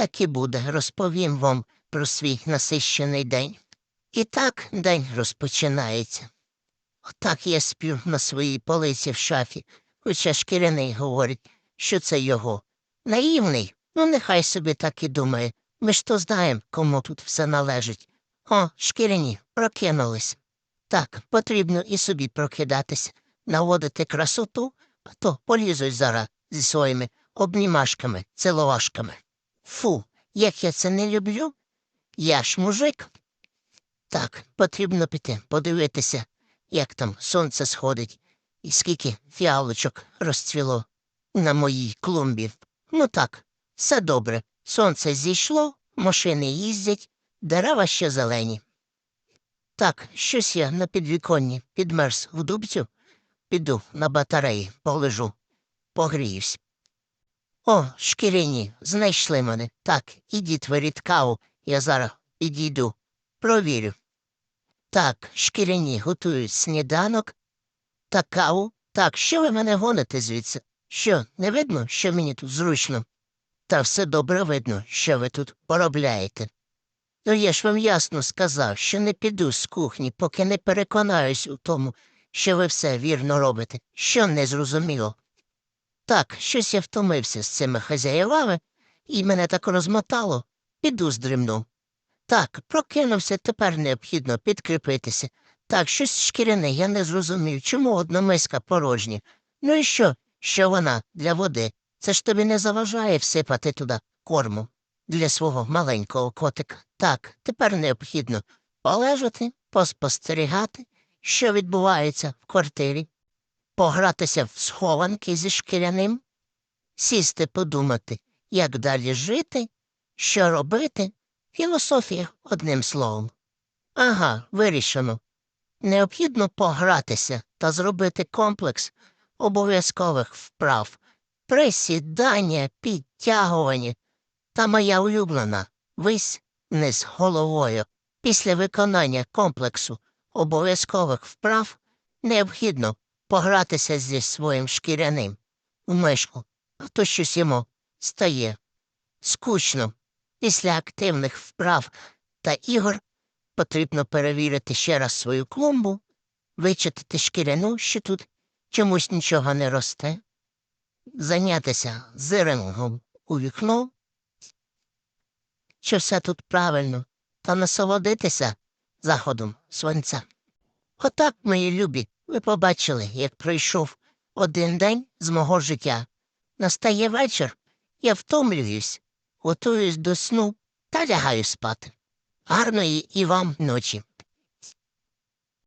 Так і буде, розповім вам про свій насищений день. І так день розпочинається. Отак я спів на своїй полиці в шафі, хоча шкіряний говорить, що це його. Наївний, ну нехай собі так і думає. Ми ж то знаємо, кому тут все належить. О, шкіряні, прокинулись. Так, потрібно і собі прокидатись, наводити красоту, а то полізуть зараз зі своїми обнімашками, ціловашками. Фу, як я це не люблю. Я ж мужик. Так, потрібно піти, подивитися, як там сонце сходить, і скільки фіалочок розцвіло на моїй клумбі. Ну так, все добре. Сонце зійшло, машини їздять, дерева ще зелені. Так, щось я на підвіконні підмерз в дубцю, піду на батареї, полежу, погріюсь. О, шкіряні, знайшли мене. Так, ідіть варіть каву, я зараз підійду, провірю. Так, шкіряні готують сніданок та каву. Так, що ви мене гоните звідси? Що, не видно, що мені тут зручно? Та все добре видно, що ви тут поробляєте. Ну я ж вам ясно сказав, що не піду з кухні, поки не переконаюсь у тому, що ви все вірно робите, що не зрозуміло. Так, щось я втомився з цими хазяєвами, і мене так розмотало, піду здрімну. Так, прокинувся, тепер необхідно підкріпитися. Так, щось шкіряне, я не зрозумів, чому одна миска порожня. Ну і що, що вона для води? Це ж тобі не заважає всипати туди корму для свого маленького котика. Так, тепер необхідно полежати, поспостерігати, що відбувається в квартирі, погратися в схованки зі шкіряним, сісти подумати, як далі жити, що робити. Філософія, одним словом. Ага, вирішено. Необхідно погратися та зробити комплекс обов'язкових вправ, присідання, підтягування та моя улюблена вись вниз головою. Після виконання комплексу обов'язкових вправ необхідно погратися зі своїм шкіряним у мишку, а то щось йому стає скучно. Після активних вправ та ігор потрібно перевірити ще раз свою клумбу, вичитати шкіряну, що тут чомусь нічого не росте, зайнятися зирингом у вікно, що все тут правильно, та насолодитися заходом сонця. Отак, мої любі, ви побачили, як пройшов один день з мого життя. Настає вечір, я втомлююсь, готуюсь до сну та лягаю спати. Гарної і вам ночі.